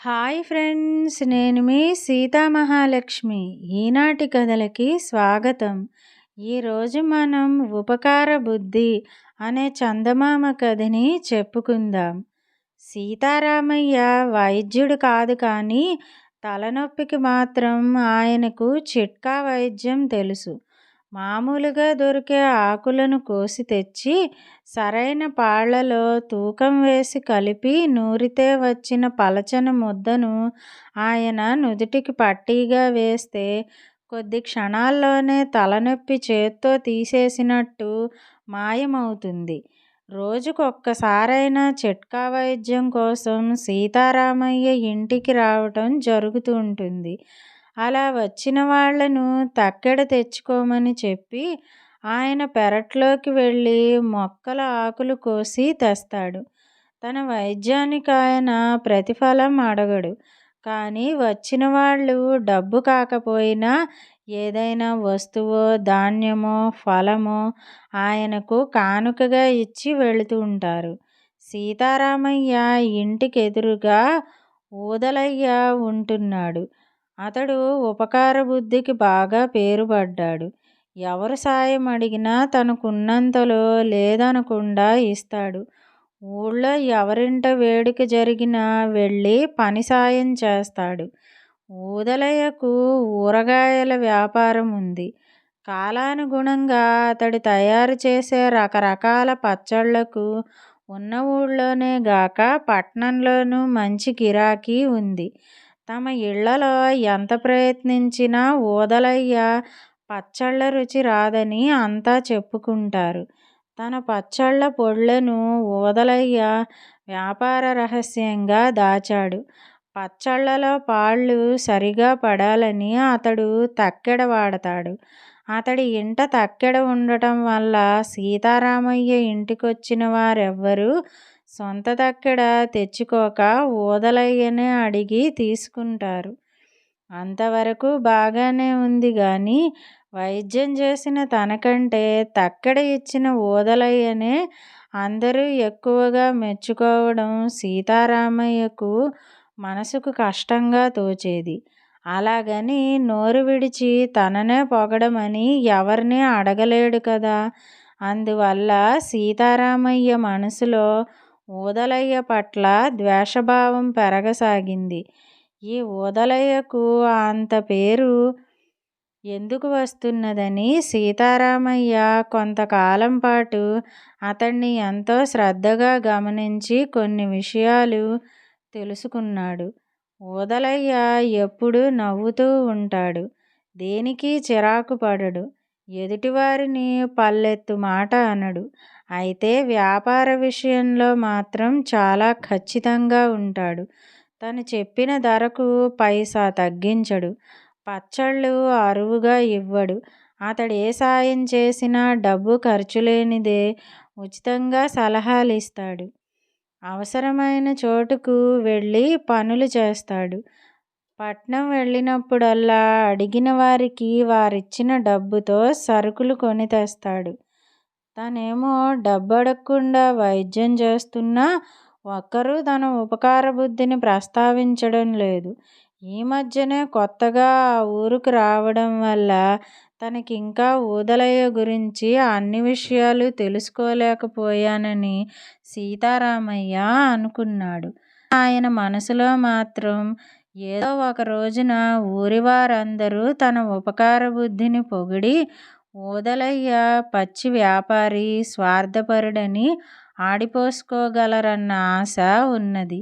Hi friends నేను మీ సీతామహాలక్ష్మి. ఈనాటి కథలకి స్వాగతం. ఈరోజు మనం ఉపకార బుద్ధి అనే చందమామ కథని చెప్పుకుందాం. సీతారామయ్య వైద్యుడు కాదు కానీ తలనొప్పికి మాత్రం ఆయనకు చిట్కా వైద్యం తెలుసు. మామూలుగా దొరికే ఆకులను కోసి తెచ్చి సరైన పాళ్ళలో తూకం వేసి కలిపి నూరితే వచ్చిన పలచని ముద్దను ఆయన నుదుటికి పట్టీగా వేస్తే కొద్ది క్షణాల్లోనే తలనొప్పి చేత్తో తీసేసినట్టు మాయమవుతుంది. రోజుకొక్కసారైనా చిట్కా వైద్యం కోసం సీతారామయ్య ఇంటికి రావటం జరుగుతూ ఉంటుంది. అలా వచ్చిన వాళ్ళను తక్కెడ తెచ్చుకోమని చెప్పి ఆయన పెరట్లోకి వెళ్ళి మొక్కల ఆకులు కోసి తెస్తాడు. తన వైద్యానికి ఆయన ప్రతిఫలం అడగడు. కానీ వచ్చిన వాళ్ళు డబ్బు కాకపోయినా ఏదైనా వస్తువో ధాన్యమో ఫలమో ఆయనకు కానుకగా ఇచ్చి వెళుతూ ఉంటారు. సీతారామయ్య ఇంటికి ఎదురుగా ఊదలయ్య ఉంటున్నాడు. అతడు ఉపకార బుద్ధికి బాగా పేరుపడ్డాడు. ఎవరు సాయం అడిగినా తనకున్నంతలో లేదనకుండా ఇస్తాడు. ఊళ్ళో ఎవరింట వేడుక జరిగినా వెళ్ళి పని సాయం చేస్తాడు. ఊదలయ్యకు ఊరగాయల వ్యాపారం ఉంది. కాలానుగుణంగా అతడు తయారు చేసే రకరకాల పచ్చళ్ళకు ఉన్న ఊళ్ళోనే గాక పట్నంలోనూ మంచి గిరాకీ ఉంది. తమ ఇళ్ళలో ఎంత ప్రయత్నించినా ఊదలయ్య పచ్చళ్ళ రుచి రాదని అంతా చెప్పుకుంటారు. తన పచ్చళ్ళ పొడులను ఊదలయ్య వ్యాపార రహస్యంగా దాచాడు. పచ్చళ్ళలో పాళ్ళు సరిగా పడాలని అతడు తక్కెడ వాడతాడు. అతడి ఇంట తక్కెడ ఉండటం వల్ల సీతారామయ్య ఇంటికొచ్చిన వారెవ్వరూ సొంత తక్కెడ తెచ్చుకోక ఊదలయ్యనే అడిగి తీసుకుంటారు. అంతవరకు బాగానే ఉంది గాని వైద్యం చేసిన తనకంటే తక్కడ ఇచ్చిన ఊదలయ్యనే అందరూ ఎక్కువగా మెచ్చుకోవడం సీతారామయ్యకు మనసుకు కష్టంగా తోచేది. అలాగని నోరు విడిచి తననే పొగడమని ఎవరిని అడగలేడు కదా! అందువల్ల సీతారామయ్య మనసులో ఊదలయ్య పట్ల ద్వేషభావం పెరగసాగింది. ఈ ఊదలయ్యకు అంత పేరు ఎందుకు వస్తున్నదని సీతారామయ్య కొంతకాలం పాటు అతన్ని ఎంతో శ్రద్ధగా గమనించి కొన్ని విషయాలు తెలుసుకున్నాడు. ఊదలయ్య ఎప్పుడూ నవ్వుతూ ఉంటాడు. దేనికి చిరాకు పడడు. ఎదుటివారిని పల్లెత్తు మాట అనడు. అయితే వ్యాపార విషయంలో మాత్రం చాలా ఖచ్చితంగా ఉంటాడు. తను చెప్పిన ధరకు పైసా తగ్గించడు. పచ్చళ్ళు అరువుగా ఇవ్వడు. అతడు ఏ సాయం చేసినా డబ్బు ఖర్చు లేనిదే ఉచితంగా సలహాలు ఇస్తాడు అవసరమైన చోటుకు వెళ్ళి పనులు చేస్తాడు. పట్నం వెళ్ళినప్పుడల్లా అడిగిన వారికి వారిచ్చిన డబ్బుతో సరుకులు కొని తెస్తాడు. తనేమో డబ్బు అడగకుండా వైద్యం చేస్తున్నా ఒక్కరూ తన ఉపకార బుద్ధిని ప్రస్తావించడం లేదు. ఈ మధ్యనే కొత్తగా ఆ ఊరుకు రావడం వల్ల తనకింకా ఊదలయ్య గురించి అన్ని విషయాలు తెలుసుకోలేకపోయానని సీతారామయ్య అనుకున్నాడు. ఆయన మనసులో మాత్రం ఏదో ఒక రోజున ఊరివారందరూ తన ఉపకార బుద్ధిని పొగిడి ఊదలయ్య పచ్చి వ్యాపారి స్వార్థపరుడని ఆడిపోసుకోగలరన్న ఆశ ఉన్నది.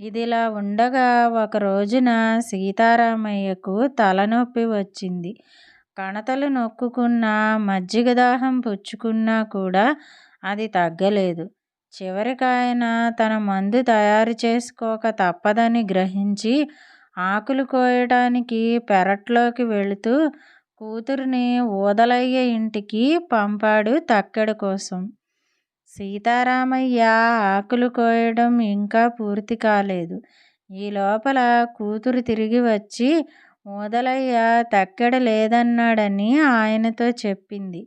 ఇదిలా ఉండగా ఒక రోజున సీతారామయ్యకు తలనొప్పి వచ్చింది. కణతలు నొక్కుకున్నా మజ్జిగ దాహం పుచ్చుకున్నా కూడా అది తగ్గలేదు. చివరికి ఆయన తన మందు తయారు చేసుకోక తప్పదని గ్రహించి ఆకులు కోయటానికి పెరట్లోకి వెళుతూ కూతురిని ఊదలయ్య ఇంటికి పంపాడు తక్కెడ కోసం. సీతారామయ్య ఆకులు కోయడం ఇంకా పూర్తి కాలేదు. ఈ లోపల కూతురు తిరిగి వచ్చి ఊదలయ్య తక్కెడ లేదన్నాడని ఆయనతో చెప్పింది.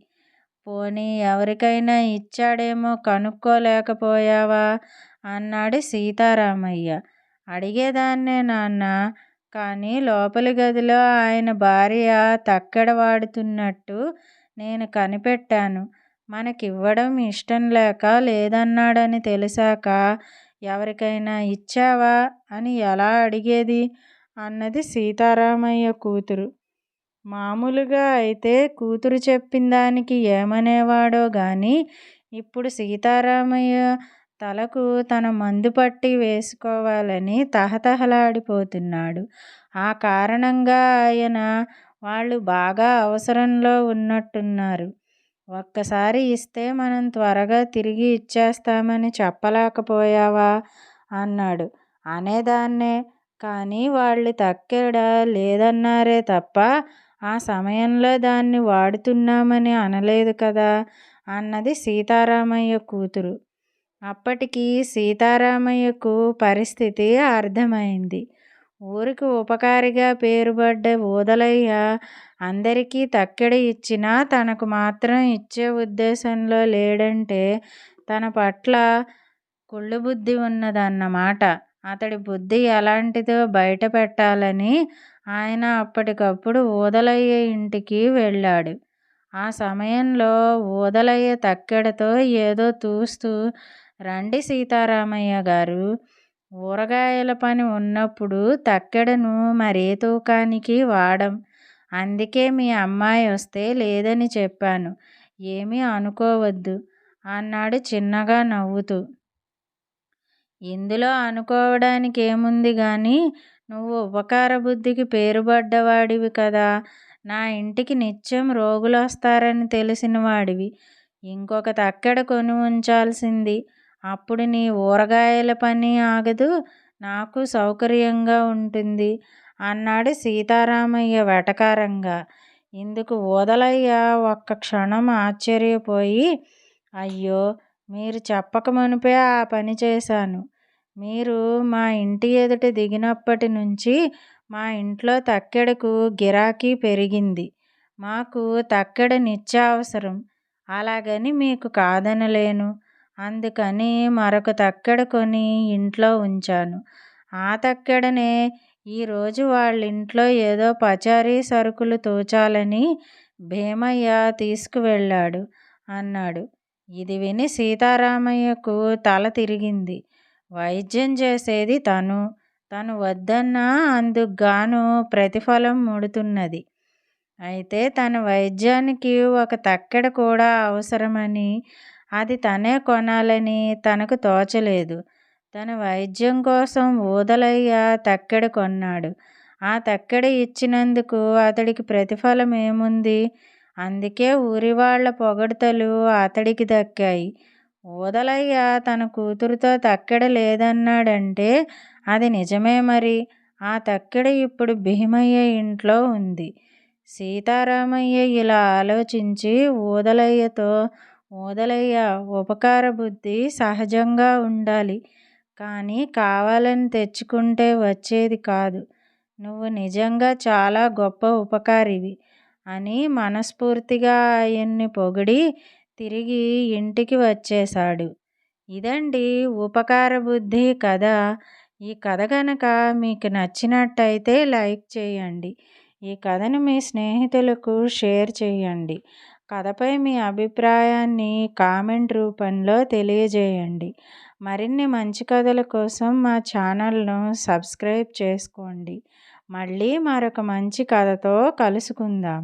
పోనీ ఎవరికైనా ఇచ్చాడేమో కనుక్కోలేకపోయావా? అన్నాడు సీతారామయ్య. అడిగేదాన్నే నాన్న కానీ లోపలి గదిలో ఆయన భార్య తక్కెడ వాడుతున్నట్టు నేను కనిపెట్టాను. మనకివ్వడం ఇష్టం లేక లేదన్నాడని తెలిసాక ఎవరికైనా ఇచ్చావా? అని ఎలా అడిగేది? అన్నది సీతారామయ్య కూతురు. మామూలుగా అయితే కూతురు చెప్పిన దానికి ఏమనేవాడో గాని ఇప్పుడు సీతారామయ్య తలకు తన మందు పట్టి వేసుకోవాలని తహతహలాడిపోతున్నాడు. ఆ కారణంగా ఆయన వాళ్ళు బాగా అవసరంలో ఉన్నట్టున్నారు. ఒక్కసారి ఇస్తే మనం త్వరగా తిరిగి ఇచ్చేస్తామని చెప్పలేకపోయావా? అన్నాడు. అనేదాన్నే. కానీ వాళ్ళు తక్కేడా లేదన్నారే తప్ప ఆ సమయంలో దాన్ని వాడుతున్నామని అనలేదు కదా అన్నది సీతారామయ్య కూతురు. అప్పటికి సీతారామయ్యకు పరిస్థితి అర్థమైంది. ఊరికి ఉపకారిగా పేరుపడ్డ ఊదలయ్య అందరికీ తక్కెడ ఇచ్చినా తనకు మాత్రం ఇచ్చే ఉద్దేశంలో లేడంటే తన పట్ల కుళ్ళు బుద్ధి ఉన్నదన్నమాట. అతడి బుద్ధి ఎలాంటిదో బయట పెట్టాలని ఆయన అప్పటికప్పుడు ఊదలయ్య ఇంటికి వెళ్ళాడు. ఆ సమయంలో ఊదలయ్య తక్కెడతో ఏదో తూస్తూ రండి సీతారామయ్య గారు ఊరగాయల పని ఉన్నప్పుడు తక్కెడను మరే తూకానికి వాడం. అందుకే మీ అమ్మాయి వస్తే లేదని చెప్పాను. ఏమీ అనుకోవద్దు అన్నాడు చిన్నగా నవ్వుతూ. ఇందులో అనుకోవడానికి ఏముంది కానీ నువ్వు ఉపకార బుద్ధికి పేరుపడ్డవాడివి కదా. నా ఇంటికి నిత్యం రోగులు వస్తారని తెలిసిన వాడివి ఇంకొక తక్కెడ కొని ఉంచాల్సింది. అప్పుడు నీ ఊరగాయల పని ఆగదు నాకు సౌకర్యంగా ఉంటుంది అన్నాడు సీతారామయ్య వెటకారంగా. ఇందుకు ఊదలయ్య ఒక్క క్షణం ఆశ్చర్యపోయి అయ్యో మీరు చెప్పక మునిపే ఆ పని చేశాను. మీరు మా ఇంటి ఎదుట దిగినప్పటి నుంచి మా ఇంట్లో తక్కెడకు గిరాకీ పెరిగింది. మాకు తక్కెడ నిత్యావసరం. అలాగని మీకు కాదనలేను. అందుకని మరొక తక్కెడ కొని ఇంట్లో ఉంచాను. ఆ తక్కెడనే ఈరోజు వాళ్ళ ఇంట్లో ఏదో పచారీ సరుకులు తోచాలని భీమయ్య తీసుకువెళ్ళాడు అన్నాడు. ఇది విని సీతారామయ్యకు తల తిరిగింది. వైద్యం చేసేది తను. తను వద్దన్నా అందుకుగాను ప్రతిఫలం ముడుతున్నది. అయితే తన వైద్యానికి ఒక తక్కెడ కూడా అవసరమని అది తనే కొనాలని తనకు తోచలేదు. తన వైద్యం కోసం ఊదలయ్య తక్కెడ కొన్నాడు. ఆ తక్కెడ ఇచ్చినందుకు అతడికి ప్రతిఫలం ఏముంది అందుకే ఊరి వాళ్ళ పొగడ్తలు అతడికి దక్కాయి. ఊదలయ్య తన కూతురుతో తక్కెడ లేదన్నాడంటే అది నిజమే మరి. ఆ తక్కెడ ఇప్పుడు భీమయ్య ఇంట్లో ఉంది. సీతారామయ్య ఇలా ఆలోచించి ఊదలయ్యతో ఊదలయ్య ఉపకార బుద్ధి సహజంగా ఉండాలి. కానీ కావాలని తెచ్చుకుంటే వచ్చేది కాదు. నువ్వు నిజంగా చాలా గొప్ప ఉపకారివి అని మనస్ఫూర్తిగా ఆయన్ని పొగిడి తిరిగి ఇంటికి వచ్చేశాడు. ఇదండి ఉపకార బుద్ధి కథ. ఈ కథ కనుక మీకు నచ్చినట్టయితే లైక్ చేయండి. ఈ కథను మీ స్నేహితులకు షేర్ చేయండి. కథపై మీ అభిప్రాయాన్ని కామెంట్ రూపంలో తెలియజేయండి. మరిన్ని మంచి కథల కోసం మా ఛానల్ను సబ్స్క్రైబ్ చేసుకోండి. మళ్ళీ మరొక మంచి కథతో కలుసుకుందాం.